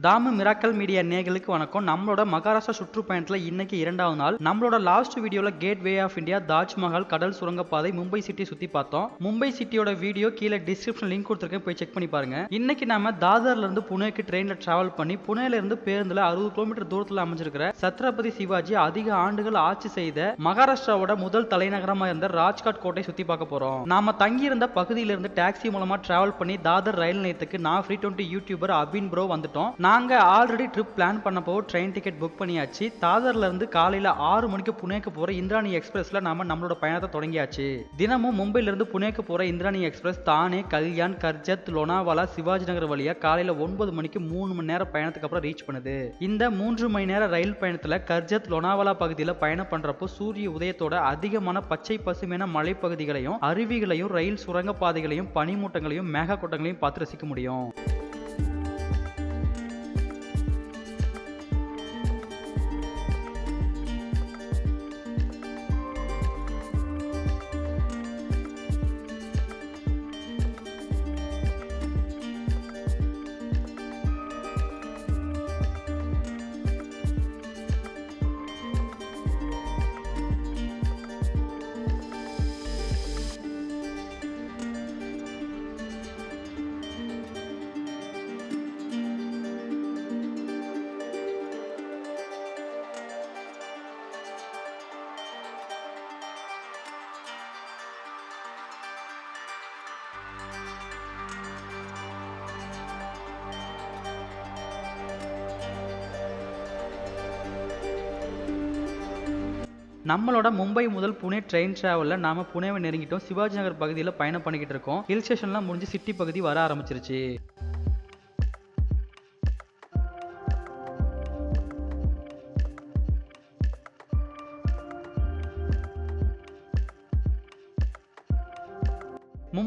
Damu miracle media நேர்களுக்கு வணக்கம். நம்மளோட மகாராஷ்டிரா சுற்றுப்பயணத்தில் இன்னைக்கு இரண்டாவது நாள். நம்மளோட லாஸ்ட் வீடியோல gateway of India Taj Mahal கடல் சுரங்கப்பாதை மும்பை சிட்டி சுத்தி பார்த்தோம். மும்பை சிட்டியோட வீடியோ கீழே டிஸ்கிரிப்ஷன் லிங்க் கொடுத்துருக்கேன். போய் செக் பண்ணி பாருங்க. இன்னைக்கு நம்ம தாதர்ல இருந்து புனேக்கு ட்ரெயினில் டிராவல் பண்ணி புனேல இருந்து பேருந்துல அறுபது கிலோமீட்டர் தூரத்தில் அமைஞ்சிருக்கிற சத்ரபதி சிவாஜி அதிக ஆண்டுகள் ஆட்சி செய்த மகாராஷ்டிராவோட முதல் தலைநகரமாக இருந்த ராஜ்காட் கோட்டை சுத்தி பார்க்க போறோம். நாம தங்கியிருந்த பகுதியிலிருந்து டாக்ஸி மூலமா டிராவல் பண்ணி தாதர் ரயில் நிலையத்துக்கு நான் free twenty YouTuber Abin bro வந்துட்டோம். நாங்கள் ஆல்ரெடி ட்ரிப் பிளான் பண்ணப்போ ட்ரெயின் டிக்கெட் புக் பண்ணியாச்சு. தாதர்லேருந்து இருந்து ஆறு மணிக்கு புனேக்கு போகிற இந்திராணி எக்ஸ்பிரஸில் நாம் நம்மளோட பயணத்தை தொடங்கியாச்சு. தினமும் மும்பையிலேருந்து புனேக்கு போகிற இந்திராணி எக்ஸ்பிரஸ் தானே கல்யாண் கர்ஜத் லொனாவாலா சிவாஜி நகர் வழியாக காலையில் ஒன்பது மணிக்கு மூணு மணி நேரம் பயணத்துக்கு அப்புறம் ரீச் பண்ணுது. இந்த மூன்று மணி நேர ரயில் பயணத்தில் கர்ஜத் லொனாவாலா பகுதியில் பயணம் பண்ணுறப்போ சூரிய உதயத்தோட அதிகமான பச்சை பசுமையான மலைப்பகுதிகளையும் அருவிகளையும் ரயில் சுரங்க பாதைகளையும் பனிமூட்டங்களையும் மேகக்கூட்டங்களையும் பார்த்து ரசிக்க முடியும். நம்மளோட மும்பை முதல் புனே ட்ரெயின் டிராவலில் நாம புனேவை நெருங்கிட்டோம். சிவாஜி நகர் பகுதியில் பயணம் பண்ணிக்கிட்டு இருக்கோம். ஹில் ஸ்டேஷன்லாம் முடிஞ்சு சிட்டி பகுதி வர ஆரம்பிச்சிருச்சு.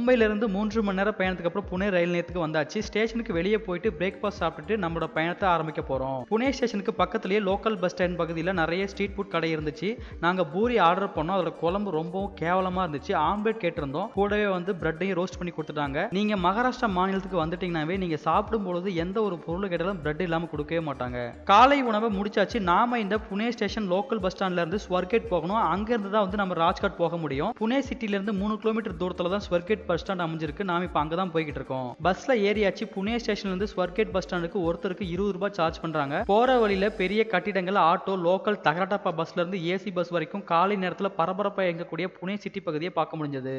மும்பையிலிருந்து மூன்று மணி நேரம் பயணத்துக்கு அப்புறம் புனே ரயில் நிலையத்துக்கு வந்தாச்சு. ஸ்டேஷனுக்கு வெளியே போயிட்டு பிரேக்ஃபாஸ்ட் சாப்பிட்டுட்டு நம்மளோட பயணத்தை ஆரம்பிக்க போகிறோம் புனே ஸ்டேஷனுக்கு பக்கத்துலயே லோக்கல் பஸ் ஸ்டாண்ட் பகுதியில் நிறைய ஸ்ட்ரீட் ஃபுட் கடை இருந்துச்சு. நாங்கள் பூரி ஆர்டர் பண்ணோம். அதோட குழம்பு ரொம்பவும் கேவலமாக இருந்துச்சு. ஆம்லேட் கேட்டிருந்தோம். கூடவே வந்து பிரெட்டையும் ரோஸ்ட் பண்ணி கொடுத்துட்டாங்க. நீங்கள் மகாராஷ்டிரா மாநிலத்துக்கு வந்துட்டீங்கன்னாவே நீங்கள் சாப்பிடும்பொழுது எந்த ஒரு பொருள் கேட்டாலும் பிரெட் இல்லாமல் கொடுக்கவே மாட்டாங்க. காலை உணவை முடிச்சாச்சு. நாம இந்த புனே ஸ்டேஷன் லோக்கல் பஸ் ஸ்டாண்ட்லேருந்து ஸ்வர்கேட் போகணும். அங்கேருந்து தான் வந்து நம்ம ராஜ்காட் போக முடியும். புனே சிட்டிலேருந்து மூணு கிலோமீட்டர் தூரத்தில் தான் ஸ்வர்கேட் பஸ் ஸ்டாண்ட் அமைஞ்சிருக்கு. நாம இப்போ அங்கே தான் போய்கிட்டு இருக்கோம். பஸ்ல ஏறியாச்சு. புனே ஸ்டேஷன்ல இருந்து ஸ்வர்கேட் பஸ் ஸ்டாண்டுக்கு ஒருத்தருக்கு இருபது ரூபாய் சார்ஜ் பண்றாங்க. போற வழியில பெரிய கட்டிடங்கள் ஆட்டோ லோக்கல் தகரட்டப்பா பஸ்ல இருந்து ஏசி பஸ் வரைக்கும் காலை நேரத்துல பரபரப்பா இயங்கக்கூடிய புனே சிட்டி பகுதியை பார்க்க முடிஞ்சது.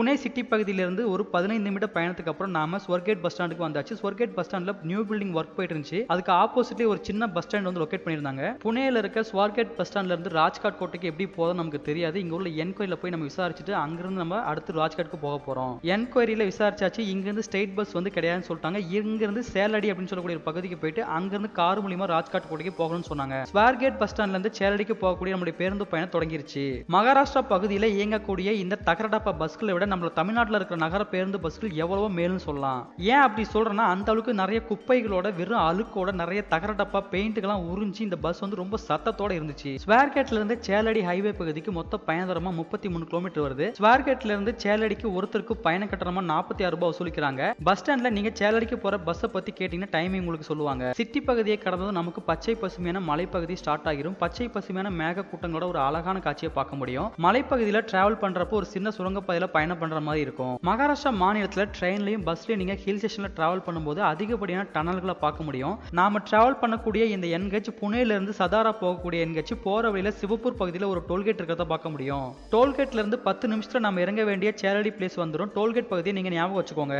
புனே சிட்டி பகுதியிலிருந்து ஒரு பதினைந்து நிமிட பயணத்துக்கு அப்புறம் நாம ஸ்வர்கேட் பஸ் ஸ்டாண்டுக்கு வந்தாச்சு. ஸ்வர்கேட் பஸ் ஸ்டாண்ட்ல நியூ பில்டிங் ஒர்க் போயிட்டு இருந்துச்சு. அதுக்கு ஆப்போசிட்லயே ஒரு சின்ன பஸ் ஸ்டாண்ட் வந்து லொக்கேட் பண்ணியிருந்தாங்க. புனேல இருக்க ஸ்வர்கேட் பஸ் ஸ்டாண்ட்ல இருந்து ராஜ்காட் கோட்டைக்கு எப்படி போதும் நமக்கு தெரியாது. இங்க உள்ள என்கொயரியில போய் நம்ம விசாரிச்சுட்டு அங்கிருந்து நம்ம அடுத்து ராஜ்காட்க்கு போக போறோம். என்கொயரியில விசாரிச்சாச்சு. இங்கிருந்து ஸ்டேட் பஸ் வந்து கிடையாதுன்னு சொல்லிட்டாங்க. இங்கிருந்து சேலடி அப்படின்னு சொல்லக்கூடிய ஒரு பகுதிக்கு போயிட்டு அங்கிருந்து கார் மூலியமா ராஜ்காட் கோட்டைக்கு போகணும்னு சொன்னாங்க. ஸ்வார்கேட் பஸ் ஸ்டாண்ட்ல இருந்து சேலடிக்கு போகக்கூடிய நம்முடைய பேருந்து பயணம் தொடங்கிருச்சு. மகாராஷ்டிரா பகுதியில் இயங்கக்கூடிய இந்த தகரடப்பா பஸ்களை விட நம்மள தமிழ்நாட்டில் இருக்கிற நகர பேருந்து பஸ்கள் எவ்வளவோ மேலும் சொல்லலாம். ஏன் அப்படி சொல்றேன்னா அந்த அளவுக்கு நிறைய குப்பைகளோட வெறும் அழுக்கோட நிறைய தகர டப்பா பெயிண்ட்டுகள்லாம் உறிஞ்சி இந்த பஸ் வந்து ரொம்ப சத்தத்தோட இருந்துச்சு. ஸ்வேர்கேட்ல இருந்து சேலடி ஹைவே பகுதிக்கு மொத்த பயண முப்பத்தி மூணு கிலோமீட்டர் வருது. ஸ்வேர்கேட்ல இருந்து சேலடிக்கு ஒருத்தருக்கு பயண கட்டணமா நாற்பத்தி ஆறு ரூபாய் வசூலிக்கிறாங்க. பஸ் ஸ்டாண்ட்ல நீங்க சேலடிக்கு போற பஸ்ஸை பத்தி கேட்டீங்கன்னா டைமிங் உங்களுக்கு சொல்லுவாங்க. சிட்டி பகுதியை கடந்ததும் நமக்கு பச்சை பசுமையான மலைப்பகுதி ஸ்டார்ட் ஆகிரும். பச்சை பசுமையான மேக கூட்டங்களோட ஒரு அழகான காட்சியை பார்க்க முடியும். மலைப்பகுதியில டிராவல் பண்றப்போ ஒரு சின்ன சுரங்கப்பாதையில பயணம் பண்ற மாதிரி இருக்கும். மகாராஷ்டிரா மாநிலத்தில் ட்ரெயின்லயும் பஸ்லையும் நீங்க ஹில் ஸ்டேஷன்ல ட்ராவல் பண்ணும்போது அதிகப்படியான டனல்களை பார்க்க முடியும். நாம ட்ராவல் பண்ணக்கூடிய இந்த என்கேஜ் புனேல இருந்து சதாரா போகக்கூடிய என்கேஜ் போகிற வழியில சிவப்பூர் பகுதியில் ஒரு டோல்கேட் இருக்கிறத பார்க்க முடியும். டோல்கேட்ல இருந்து பத்து நிமிஷத்தில் நம்ம இறங்க வேண்டிய சேரடி பிளேஸ் வந்துடும் டோல்கேட் பகுதியை நீங்கள் ஞாபகம் வச்சுக்கோங்க.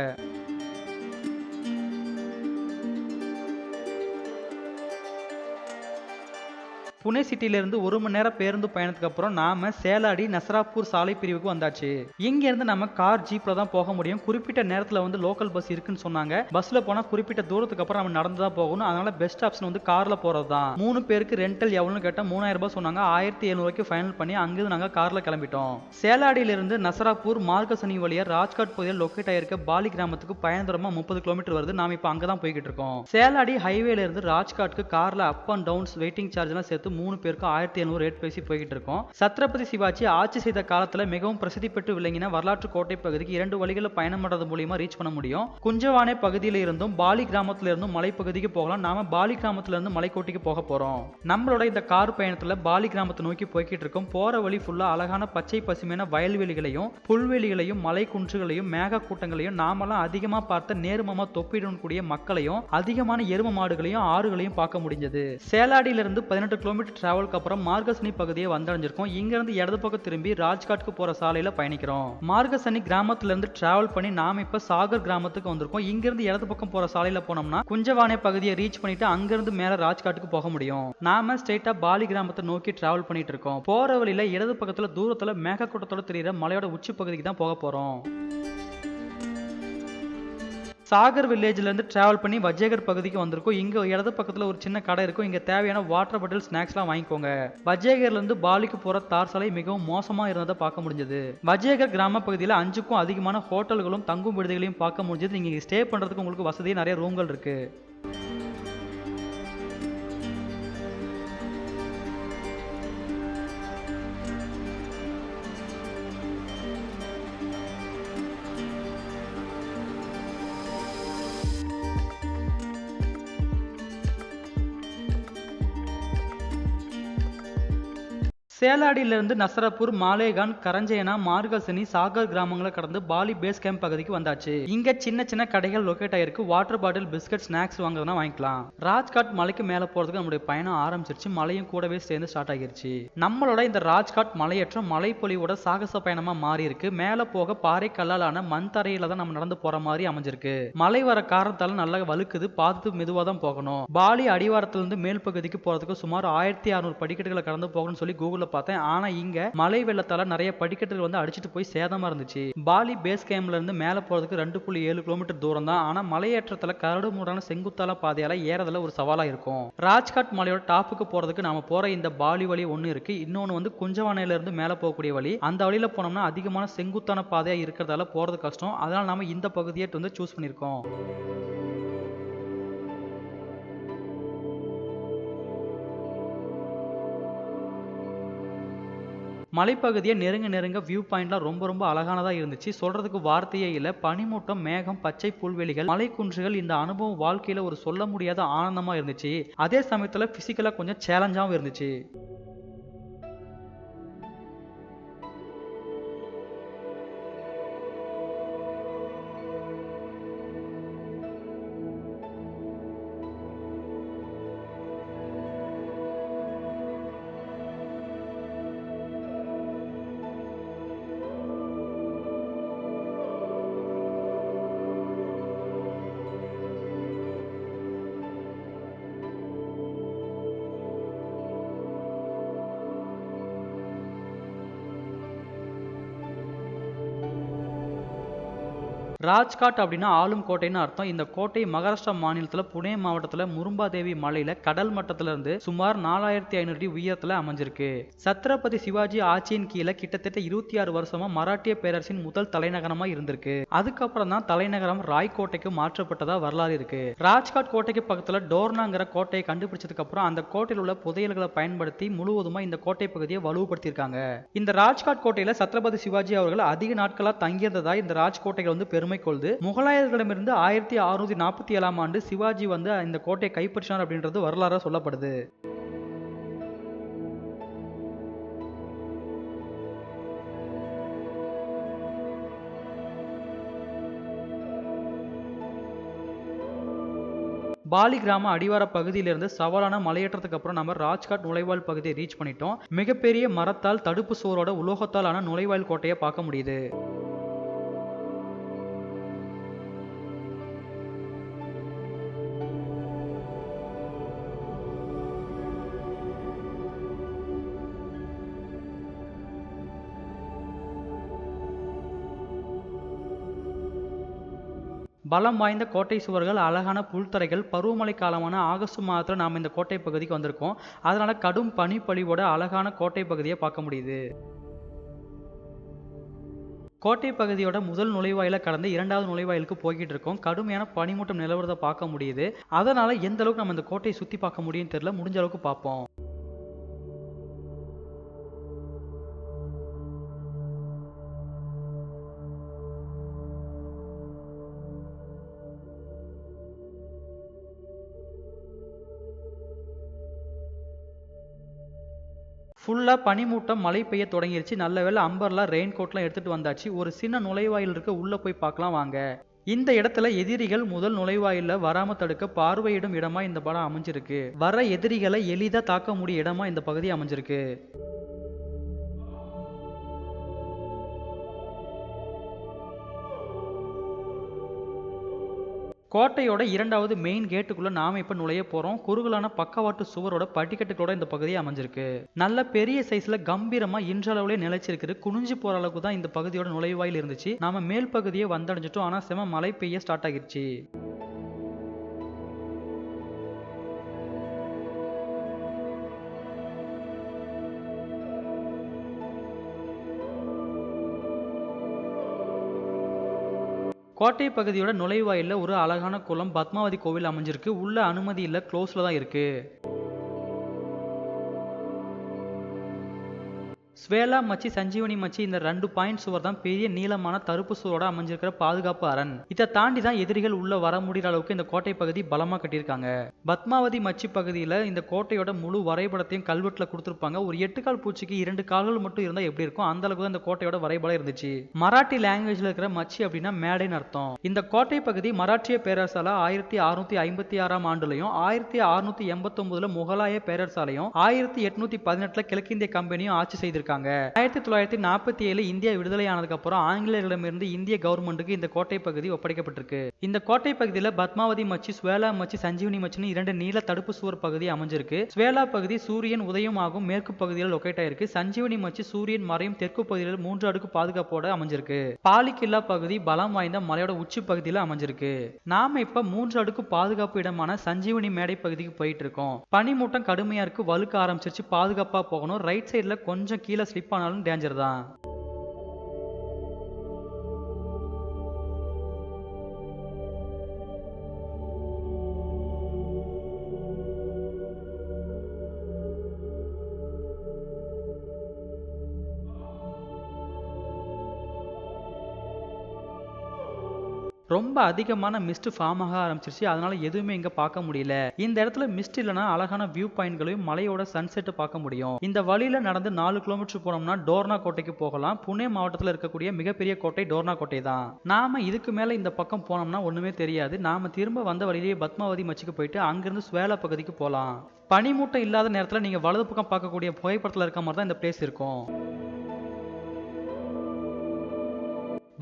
புனே சிட்டியிலிருந்து ஒரு மணி நேரம் பேருந்து பயணத்துக்கு அப்புறம் நாம சேலாடி நசராப்பூர் சாலை பிரிவுக்கு வந்தாச்சு. இங்க இருந்து நம்ம கார் ஜீப்ல தான் போக முடியும். குறிப்பிட்ட நேரத்துல வந்து லோக்கல் பஸ் இருக்குன்னு சொன்னாங்க. பஸ்ல போனா குறிப்பிட்ட தூரத்துக்கு அப்புறம் நம்ம நடந்து தான் போகணும். அதனால பெஸ்ட் ஆப்ஷன் வந்து கார்ல போறது தான். மூணு பேருக்கு ரெண்டல் எவ்வளவுன்னு கேட்டா மூணாயிரம் ரூபாய் சொன்னாங்க. ஆயிரத்தி எழுநூறு ஃபைனல் பண்ணி அங்கிருந்து நாங்க கார்ல கிளம்பிட்டோம். சேலாடியிலிருந்து நசராப்பூர் மார்கசனி வழியா ராஜ்காட் பகுதியில் லொக்கேட் ஆயிருக்க பாலி கிராமத்துக்கு பயண முப்பது கிலோமீட்டர் வருது. நாம இப்ப அங்கதான் போய்கிட்டு இருக்கோம். சேலாடி ஹைவேல இருந்து ராஜ்காட்க்கு கார்ல up and downs waiting charge எல்லாம் சேர்த்து மூணு பேருக்கு ஆயிரத்தி எழுநூறு ரேட் பேசி போய்கிட்டு இருக்கோம் சத்ரபதி சிவாஜி ஆட்சி செய்த காலத்துல மிகவும் பிரசித்தி பெற்று விளங்கின வரலாற்று கோட்டை பகுதிக்கு இரண்டு வழிகளில் பயணம் பண்றது மூலியமா ரீச் பண்ண முடியும். குஞ்சவானே பகுதியில இருந்தும் பாலி கிராமத்துல இருந்தும் மலைப்பகுதிக்கு போகலாம். நாம பாலி கிராமத்துல இருந்து மலைக்கோட்டைக்கு போக போறோம். நம்மளோட இந்த கார் பயணத்துல பாலி கிராமத்தை நோக்கி போய்கிட்டு இருக்கோம் போற வழி ஃபுல்லா அழகான பச்சை பசுமையான வயல்வெளிகளையும் புல்வெளிகளையும் மலை குன்றுகளையும் மேக கூட்டங்களையும் நாமெல்லாம் அதிகமா பார்த்த நேர்மமா தொப்பிடக்கூடிய மக்களையும் அதிகமான எரும மாடுகளையும் ஆறுகளையும் பார்க்க முடிஞ்சது. சேலாடியிலிருந்து பதினெட்டு கிலோமீட்டர் டிராவலுக்கு அப்புறம் மார்கசனி பகுதியை வந்தடைஞ்சிருக்கோம். இங்கிருந்து இடது பக்கம் திரும்பி ராஜ்காட்க்கு போற சாலையில பயணிக்கிறோம். மார்கசனி கிராமத்துல இருந்து டிராவல் பண்ணி நாம இப்ப சாகர் கிராமத்துக்கு வந்திருக்கோம். இங்கிருந்து இடது பக்கம் போற சாலையில போனோம்னா குஞ்சவானே பகுதியை ரீச் பண்ணிட்டு அங்கிருந்து மேல ராஜ்காட்டுக்கு போக முடியும். நாம ஸ்ட்ரெயிட்டா பாலி கிராமத்தை நோக்கி டிராவல் பண்ணிட்டு இருக்கோம். போற வழியில இடது பக்கத்துல தூரத்துல மேகக்கூட்டத்தோட தெரியுற மலையோட உச்சி பகுதிக்கு தான் போக போறோம். சாகர் வில்லேஜ்லேருந்து ட்ராவல் பண்ணி வஜேகர் பகுதிக்கு வந்திருக்கோம். இங்கே இடது பக்கத்தில் ஒரு சின்ன கடை இருக்கும். இங்கே தேவையான வாட்டர் பாட்டில் ஸ்நாக்ஸ்லாம் வாங்கிக்கோங்க. வஜேகர்லேருந்து பாலிக்கு போகிற தார் சாலை மிகவும் மோசமாக இருந்ததை பார்க்க முடிஞ்சது. வஜேகர் கிராம பகுதியில் அஞ்சுக்கும் அதிகமான ஹோட்டல்களும் தங்கும் விடுதிகளையும் பார்க்க முடிஞ்சது. நீங்கள் ஸ்டே பண்ணுறதுக்கு உங்களுக்கு வசதி நிறைய ரூம்கள் இருக்குது சேலாடியிலிருந்து நசரப்பூர் மாலேகான் கரஞ்சேனா மார்கசனி சாகர் கிராமங்களை கடந்து பாலி பேஸ் கேம்ப் பகுதிக்கு வந்தாச்சு. இங்க சின்ன சின்ன கடைகள் லொக்கேட் ஆயிருக்கு. வாட்டர் பாட்டில் பிஸ்கட் ஸ்நாக்ஸ் வாங்குறதுனா வாங்கிக்கலாம். ராஜ்காட் மலைக்கு மேல போறதுக்கு நம்முடைய பயணம் ஆரம்பிச்சிருச்சு. மலையும் கூடவே சேர்ந்து ஸ்டார்ட் ஆகிருச்சு. நம்மளோட இந்த ராஜ்காட் மலையேற்றம் மலைப்பொலியோட சாகச பயணமா மாறி இருக்கு மேல போக பாறை கல்லாலான மண் தரையில தான் நம்ம நடந்து போற மாதிரி அமைஞ்சிருக்கு. மலை வர காரணத்தால நல்லா வலுக்குது பார்த்து மெதுவா தான் போகணும். பாலி அடிவாரத்திலிருந்து மேல் பகுதிக்கு போறதுக்கு சுமார் ஆயிரத்தி அறுநூறு படிக்கட்டுகளை கடந்து போகணும்னு சொல்லி கூகுள்ல பார்த்தேன். ஆனா இங்க மலை வெள்ளத்தால நிறைய படிக்கட்டுகள் வந்து அடிச்சிட்டு போய் சேதமா இருந்துச்சு. பாலி பேஸ் கேம்ப்ல இருந்து மேல போறதுக்கு ரெண்டு புள்ளி ஏழு கிலோமீட்டர் தூரம் தான். ஆனா மலையேற்றத்துல கரடு மூடான செங்குத்தால பாதையால ஏறதுல ஒரு சவாலா இருக்கும். ராஜ்காட் மலையோட டாப்புக்கு போறதுக்கு நாம போற இந்த பாலி வழி ஒன்னு இருக்கு. இன்னொன்னு வந்து குஞ்சவானையில இருந்து மேல போகக்கூடிய வழி. அந்த வழியில போனோம்னா அதிகமான செங்குத்தான பாதையா இருக்கிறதால போறது கஷ்டம். அதனால நாம இந்த பகுதியை வந்து சூஸ் பண்ணிருக்கோம் மலைப்பகுதியை நெருங்க நெருங்க வியூ பாயிண்ட்லாம் ரொம்ப ரொம்ப அழகானதா இருந்துச்சு. சொல்றதுக்கு வார்த்தையே இல்லை. பனிமூட்டம் மேகம் பச்சை புல்வெளிகள் மலை குன்றுகள் இந்த அனுபவம் வாழ்க்கையில் ஒரு சொல்ல முடியாத ஆனந்தமாக இருந்துச்சு. அதே சமயத்தில் ஃபிசிக்கலாக கொஞ்சம் சேலஞ்சாகவும் இருந்துச்சு. ராஜ்காட் அப்படின்னா ஆளும் கோட்டைன்னு அர்த்தம். இந்த கோட்டை மகாராஷ்டிரா மாநிலத்துல புனே மாவட்டத்துல முரும்பாதேவி மலையில கடல் மட்டத்துல இருந்து சுமார் நாலாயிரத்தி ஐநூறு அடி உயரத்துல அமைஞ்சிருக்கு. சத்ரபதி சிவாஜி ஆட்சியின் கீழே கிட்டத்தட்ட இருபத்தி ஆறு வருஷமா மராட்டிய பேரரசின் முதல் தலைநகரமா இருந்திருக்கு. அதுக்கப்புறம் தான் தலைநகரம் ராய்கோட்டைக்கு மாற்றப்பட்டதா வரலாறு இருக்கு. ராஜ்காட் கோட்டைக்கு பக்கத்துல டோர்னாங்கிற கோட்டையை கண்டுபிடிச்சதுக்கு அப்புறம் அந்த கோட்டையில் உள்ள புதையல்களை பயன்படுத்தி முழுவதுமா இந்த கோட்டை பகுதியை வலுப்படுத்தியிருக்காங்க இந்த ராஜ்காட் கோட்டையில சத்ரபதி சிவாஜி அவர்கள் அதிக நாட்களா தங்கியிருந்ததா இந்த ராஜ்கோட்டைகள் வந்து பெரும் பெருமை கொள்து முகலாயர்களிடமிருந்து ஆயிரத்தி அறுநூத்தி நாற்பத்தி ஏழாம் ஆண்டு சிவாஜி வந்து இந்த கோட்டையை கைப்பற்றினார் அப்படின்றது வரலாறாக சொல்லப்படுது. பாலி கிராம அடிவார பகுதியிலிருந்து சவாலான மலையேற்றத்துக்கு அப்புறம் நம்ம ராஜ்காட் நுழைவாயில் பகுதியை ரீச் பண்ணிட்டோம். மிகப்பெரிய மரத்தால் தடுப்பு சுவரோட உலோகத்தாலான நுழைவாயில் கோட்டையை பார்க்க முடியுது. பலம் வாய்ந்த கோட்டை சுவர்கள் அழகான புல்தரைகள் பருவமழை காலமான ஆகஸ்ட் மாதத்தில் நாம் இந்த கோட்டை பகுதிக்கு வந்திருக்கோம். அதனால் கடும் பனிப்பொழிவோட அழகான கோட்டை பகுதியை பார்க்க முடியுது. கோட்டை பகுதியோட முதல் நுழைவாயில கடந்து இரண்டாவது நுழைவாயிலுக்கு போய்கிட்டு இருக்கோம். கடுமையான பனிமூட்டம் நிலவரத்தை பார்க்க முடியுது. அதனால எந்த அளவுக்கு நம்ம இந்த கோட்டையை சுத்தி பார்க்க முடியும்னு தெரியல முடிஞ்ச அளவுக்கு பார்ப்போம். ஃபுல்லாக பனிமூட்டம் மழை பெய்ய தொடங்கிருச்சு. நல்ல வேலை அம்பர்லா ரெயின் கோட்லாம் எடுத்துகிட்டு வந்தாச்சு. ஒரு சின்ன நுழைவாயில் இருக்க உள்ளே போய் பார்க்கலாம் வாங்க. இந்த இடத்துல எதிரிகள் முதல் நுழைவாயில வராம தடுக்க பார்வையிடும் இடமா இந்த படம் அமைஞ்சிருக்கு. வர எதிரிகளை எளிதாக தாக்க முடிய இடமா இந்த பகுதி அமைஞ்சிருக்கு. கோட்டையோட இரண்டாவது மெயின் கேட்டுக்குள்ள நாம இப்ப நுழைய போறோம். குறுகலான பக்கவாட்டு சுவரோட படிக்கட்டுகளோட இந்த பகுதி அமைஞ்சிருக்கு. நல்ல பெரிய சைஸ்ல கம்பீரமா இன்றளவுலே நிலைச்சிருக்கு குனிஞ்சு போற அளவுக்கு தான் இந்த பகுதியோட நுழைவாயில் இருந்துச்சு. நாம மேல் பகுதியை வந்தடைஞ்சிட்டோம். ஆனா செம மழை பெய்ய ஸ்டார்ட் ஆகிருச்சு. கோட்டை பகுதியோட நுழைவாயிலில் ஒரு அழகான குளம் பத்மாவதி கோவில் அமைஞ்சிருக்கு. உள்ள அனுமதி இல்லை க்ளோஸில் தான் இருக்குது ஸ்வேலா மச்சி சஞ்சீவனி மச்சி இந்த ரெண்டு பாயிண்ட் சுவர் தான் பெரிய நீளமான தருப்பு சுவரோட அமைஞ்சிருக்கிற பாதுகாப்பு அரண். இதை தாண்டி தான் எதிரிகள் உள்ள வர முடிகிற அளவுக்கு இந்த கோட்டை பகுதி பலமா கட்டியிருக்காங்க. பத்மாவதி மச்சி பகுதியில இந்த கோட்டையோட முழு வரைபடத்தையும் கல்வெட்டுல கொடுத்துருப்பாங்க. ஒரு எட்டு கால் பூச்சிக்கு இரண்டு கால்கள் மட்டும் இருந்தா எப்படி இருக்கும்? அந்த அளவுக்கு இந்த கோட்டையோட வரைபடம் இருந்துச்சு. மராட்டி லாங்குவேஜ்ல இருக்கிற மச்சி அப்படின்னா மேடைன்னு அர்த்தம். இந்த கோட்டை பகுதி மராட்டிய பேரரசால ஆயிரத்தி அறுநூத்தி ஐம்பத்தி ஆறாம் ஆண்டுலயும் ஆயிரத்தி அறுநூத்தி எண்பத்தி ஒன்பதுல முகலாய பேரரசாலையும் ஆயிரத்தி எட்நூத்தி பதினெட்டுல கிழக்கிந்திய கம்பெனியும் ஆட்சி செய்திருக்காங்க. இருக்காங்க. ஆயிரத்தி தொள்ளாயிரத்தி நாற்பத்தி ஏழு இந்தியா விடுதலையானதுக்கு அப்புறம் ஆங்கிலேயர்களிடமிருந்து இந்திய கவர்மெண்ட்டுக்கு இந்த கோட்டை பகுதி ஒப்படைக்கப்பட்டிருக்கு. இந்த கோட்டை பகுதியில் பத்மாவதி மச்சி ஸ்வேலா மச்சி சஞ்சீவனி மச்சின்னு இரண்டு நீல தடுப்பு சுவர் பகுதி அமைஞ்சிருக்கு. ஸ்வேலா பகுதி சூரியன் உதயம் ஆகும் மேற்கு பகுதியில் லொக்கேட் ஆயிருக்கு. சஞ்சீவனி மச்சி சூரியன் மறையும் தெற்கு பகுதியில் மூன்று அடுக்கு பாதுகாப்போட அமைஞ்சிருக்கு. பாலிக்கில்லா பகுதி பலம் வாய்ந்த மலையோட உச்சி பகுதியில் அமைஞ்சிருக்கு. நாம இப்ப மூன்று அடுக்கு பாதுகாப்பு இடமான சஞ்சீவனி மேடை பகுதிக்கு போயிட்டு இருக்கோம். பனிமூட்டம் கடுமையா இருக்கு வலுக்க ஆரம்பிச்சிருச்சு பாதுகாப்பா போகணும். ரைட் சைடுல கொஞ்சம் கீழே ஸ்லிப் ஆனாலும் டேஞ்சர் தான். ரொம்ப அதிகமான மிஸ்ட் ஃபார்ம் ஆக ஆரம்பிச்சிருச்சு. அதனால எதுவுமே இங்க பார்க்க முடியல. இந்த இடத்துல மிஸ்ட் இல்லைனா அழகான வியூ பாயிண்ட்களையும் மலையோட சன்செட் பார்க்க முடியும். இந்த வழியில நடந்து நாலு கிலோமீட்டர் போனோம்னா டோர்னா கோட்டைக்கு போகலாம். புனே மாவட்டத்தில் இருக்கக்கூடிய மிகப்பெரிய கோட்டை டோர்னா கோட்டை தான். நாம இதுக்கு மேல இந்த பக்கம் போனோம்னா ஒண்ணுமே தெரியாது. நாம திரும்ப வந்த வழியிலேயே பத்மாவதி மச்சுக்கு போயிட்டு அங்கிருந்து சுவேலா பகுதிக்கு போகலாம் பனிமூட்டம் இல்லாத நேரத்தில் நீங்கள் வலது பக்கம் பார்க்கக்கூடிய புகைப்படத்தில் இருக்க மாதிரி தான் இந்த பிளேஸ் இருக்கும்.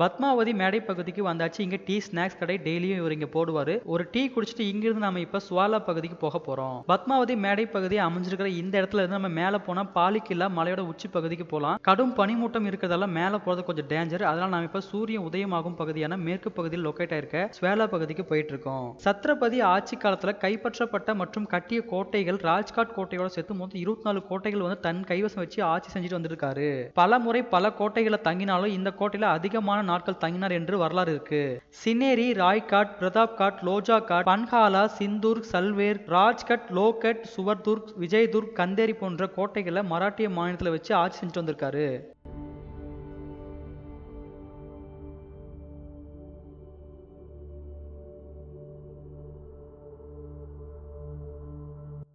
பத்மாவதி மேடை பகுதிக்கு வந்தாச்சு. இங்க டீ ஸ்நாக்ஸ் கடை டெய்லியும் இவர் இங்க போடுவாரு. ஒரு டீ குடிச்சிட்டு இங்கிருந்து நாம இப்ப சுவாலா பகுதிக்கு போக போறோம். பத்மாவதி மேடை பகுதி அமைஞ்சிருக்கிற இந்த இடத்துல இருந்து நம்ம மேல போனா பாலிக்கில்லா மலையோட உச்சி பகுதிக்கு போலாம். கடும் பனிமூட்டம் இருக்கிறதால மேல போறது கொஞ்சம் டேஞ்சர் அதனால நாம இப்ப சூரியன் உதயமாகும் பகுதியான மேற்கு பகுதியில் லொக்கேட் ஆயிருக்க ஸ்வேலா பகுதிக்கு போயிட்டு இருக்கோம். சத்ரபதி ஆட்சி காலத்துல கைப்பற்றப்பட்ட மற்றும் கட்டிய கோட்டைகள் ராஜ்காட் கோட்டையோட சேர்த்து மொத்தம் இருபத்தி நாலு கோட்டைகள் வந்து தன் கைவசம் வச்சு ஆட்சி செஞ்சுட்டு வந்திருக்காரு. பல முறை பல கோட்டைகளை தங்கினாலும் இந்த கோட்டையில அதிகமான நாட்கள் தங்கினார் என்று வரலாறு இருக்கு. சினேரி ராய்காட் பிரதாப்காட் லோஜாகாட் பன்ஹாலா சிந்தூர் சல்வேர் ராஜ்கட் லோகட் சுவர்துர்க் விஜய்துர்க் கந்தேரி போன்ற கோட்டைகளை மராட்டிய மாநிலத்தில் வச்சு ஆட்சி செஞ்சு வந்திருக்காரு.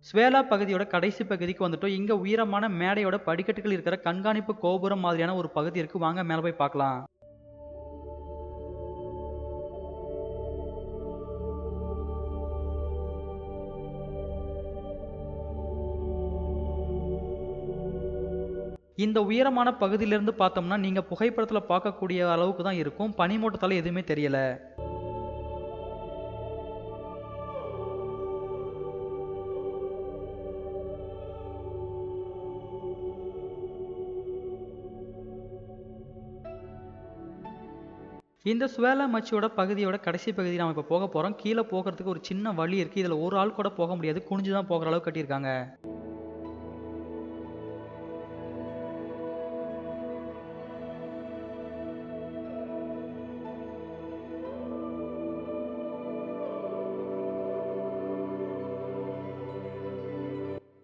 ஸ்வேலா பகுதியோட கடைசி பகுதிக்கு வந்துட்டோம். இங்க உயரமான மேடையோட படிக்கட்டுகள் இருக்கிற கண்காணிப்பு கோபுரம் மாதிரியான ஒரு பகுதி இருக்கு. வாங்க மேல போய் பார்க்கலாம். இந்த உயரமான பகுதியிலிருந்து பார்த்தோம்னா நீங்க புகைப்படத்துல பார்க்கக்கூடிய அளவுக்கு தான் இருக்கும். பனிமூட்டத்தால் எதுவுமே தெரியல. இந்த சுவேலா மச்சியோட பகுதியோட கடைசி பகுதி நம்ம இப்போ போக போறோம். கீழே போகிறதுக்கு ஒரு சின்ன வழி இருக்கு. இதுல ஒரு ஆள் கூட போக முடியாது. குனிஞ்சு தான் போகிற அளவுக்கு கட்டியிருக்காங்க.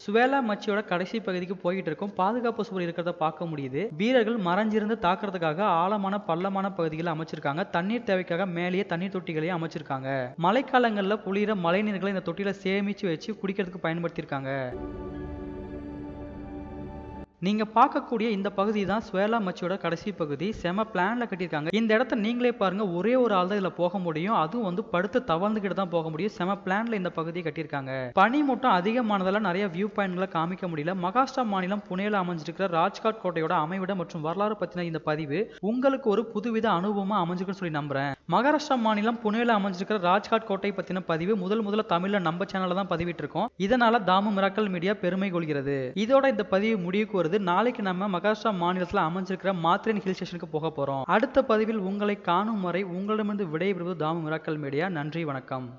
சுவேலா மச்சியோட கடைசி பகுதிக்கு போயிட்டு இருக்கும். பாதுகாப்பு சுவர் இருக்கிறத பார்க்க முடியுது. வீரர்கள் மறைஞ்சிருந்து தாக்குறதுக்காக ஆழமான பள்ளமான பகுதிகளை அமைச்சிருக்காங்க. தண்ணீர் தேவைக்காக மேலேயே தண்ணீர் தொட்டிகளையும் அமைச்சிருக்காங்க. மழைக்காலங்களில் குளிர மழை நீர்களை இந்த தொட்டியில சேமிச்சு வச்சு குடிக்கிறதுக்கு பயன்படுத்தியிருக்காங்க. நீங்க பார்க்கக்கூடிய இந்த பகுதி தான் ஸ்வேலா மச்சியோட கடைசி பகுதி. செம பிளான்ல கட்டியிருக்காங்க. இந்த இடத்த நீங்களே பாருங்க ஒரே ஒரு ஆள் தான் இதுல போக முடியும். அதுவும் வந்து படுத்து தவழ்ந்துகிட்டு தான் போக முடியும். செம பிளான்ல இந்த பகுதியை கட்டியிருக்காங்க. பனி மட்டும் அதிகமானதால நிறைய வியூ பாயிண்ட்களை காமிக்க முடியல. மகாராஷ்டிரா மாநிலம் புனேல அமைஞ்சிருக்கிற ராஜ்காட் கோட்டையோட அமைவிடம் மற்றும் வரலாறு பத்தின இந்த பதிவு உங்களுக்கு ஒரு புதுவித அனுபவமா அமைஞ்சிருக்குன்னு சொல்லி நம்புறேன். மகாராஷ்டிரா மாநிலம் புனேல அமைஞ்சிருக்கிற ராஜ்காட் கோட்டை பத்தின பதிவு முதல் முதல்ல தமிழ்ல நம்ம சேனல்ல தான் பதிவிட்டு இருக்கோம் இதனால தாமு மிராக்கல் மீடியா பெருமை கொள்கிறது. இதோட இந்த பதிவு முடிவுக்கு வருது. நாளைக்கு நம்ம மகாராஷ்டிரா மாநிலத்தில் அமைஞ்சிருக்கிற மாத்ரேன் ஹில் ஸ்டேஷனுக்கு போக போறோம். அடுத்த பதிவில் உங்களை காணும் வரை உங்களிடமிருந்து விடைபெறுவது தாமு மிராக்கல் மீடியா. நன்றி வணக்கம்.